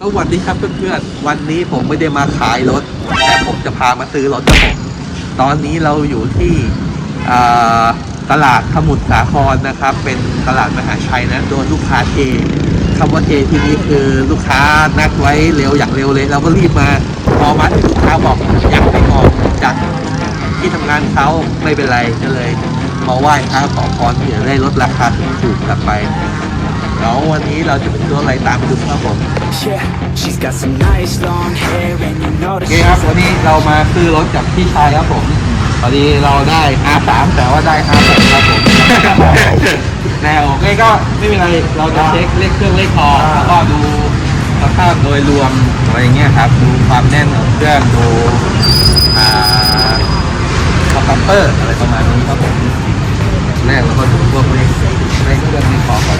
สวัสดีครับเพื่อนๆ วันนี้ผมไม่ได้มาขายรถ แต่ผมจะพามาซื้อรถครับผม ตอนนี้เราอยู่ที่อ่าตลาดสมุทรสาครนะครับ เป็นตลาดมหาชัยนะ โดนลูกค้าเทคำว่าเทที่นี้คือลูกค้านัดไว้เร็วอย่างเร็วเลย เราก็รีบมา พอมาถึงลูกค้าบอกอยากไปออกจากที่ทำงานเขาไม่เป็นไรก็เลยมาไหว้พระขอพรที่จะได้ลดราคาถูกๆกลับไป แล้ววันนี้เราจะเป็นตัวอะไรตามไปดูครับผม Yeah, she's got some nice long hair and you know โอ that เคครับวันนี้เรามาซื้อรถจากพี่ชายครับผมพอดีเราได้ R3 แต่ว่าได้ R6 ครับผมแนวโอเคก็ไม่เป็นไรเราจะเช็คเลขเครื่องเลขคอแล้วก็ดูสภาพโดยรวมอะไรอย่างเงี้ยครับ ดูความแน่นของเครื่องดูอ่าคอมเปอร์อะไรประมาณนี้ครับผมแรกเราก็ดูพวกเลขเลขเครื่องเลขคอก่อน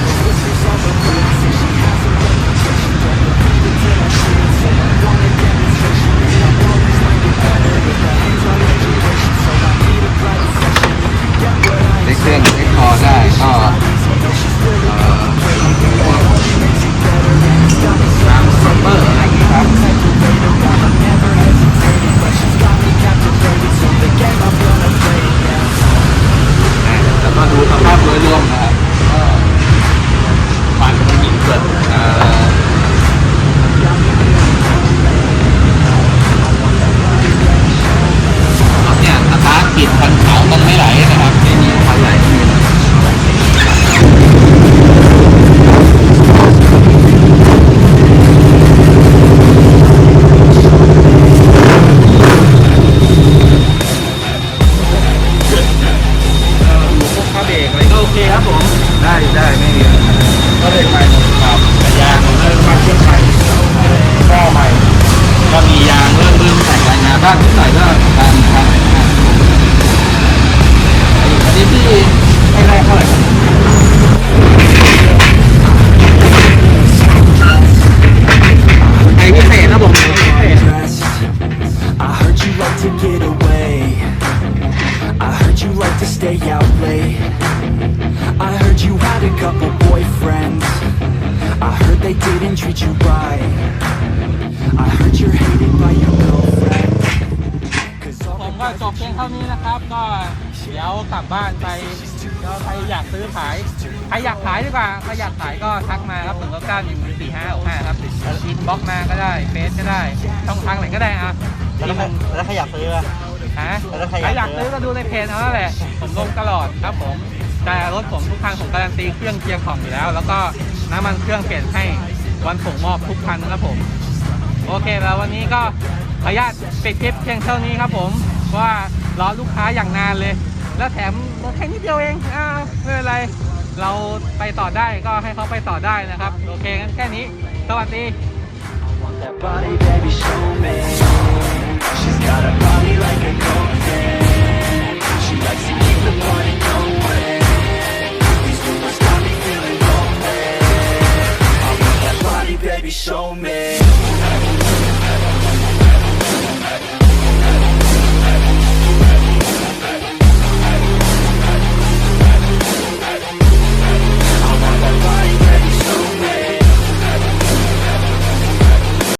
ได้ได้ไม่มีปัญหาก็เลยใหม่หมดครับยางเริ่มมาเครื่องใหม่ก็ใหม่ ก็มียางเริ่มเริ่มแต่รายงานบ้างนิดหน่ก็การทำงานอันนี้พี่ให้แรกเท่าไหร่ครับไอ้พิเศษนะผม dress. I heard you like to get away. I heard you like to stay out late. I heard you had a couple boyfriends. I heard they didn't treat you right. I heard you're hated by your girlfriend. 'Cause all ผมก็จบเพียงเท่านี้นะครับ ก็เดี๋ยวกลับบ้านไปเดี๋ยวใครอยากซื้อขาย ใครอยากขายดีกว่า ใครอยากขายก็ทักมาครับถึงเก้าหนึ่งสี่ห้าหกห้าครับอินบ็อกมาก็ได้ เฟซก็ได้ ช่องทางไหนก็ได้อะแล้วใครแล้วใครอยากซื้ออะฮะแล้วใครใครอยากกอายซื้ซื้ออก็ดูในเพจเอาแล้วแหละ ผมลงตลอดครับผม แต่รถผมทุกคันผมการันตีเครื่องเกียร์ของอยู่แล้ว แล้วก็น้ำมันเครื่องเปลี่ยนให้วันส่งมอบทุกคันครับผม โอเคแล้ววันนี้ก็ขออนุญาตปิดคลิปเพียงเท่านี้ครับผมว่ารอลูกค้าอย่างนานเลย แล้วแถมรถแค่นิดเดียวเองอ้าวไม่เป็นไรเราไปต่อได้ก็ให้เขาไปต่อได้นะครับ โอเคงั้นแค่นี้ สวัสดี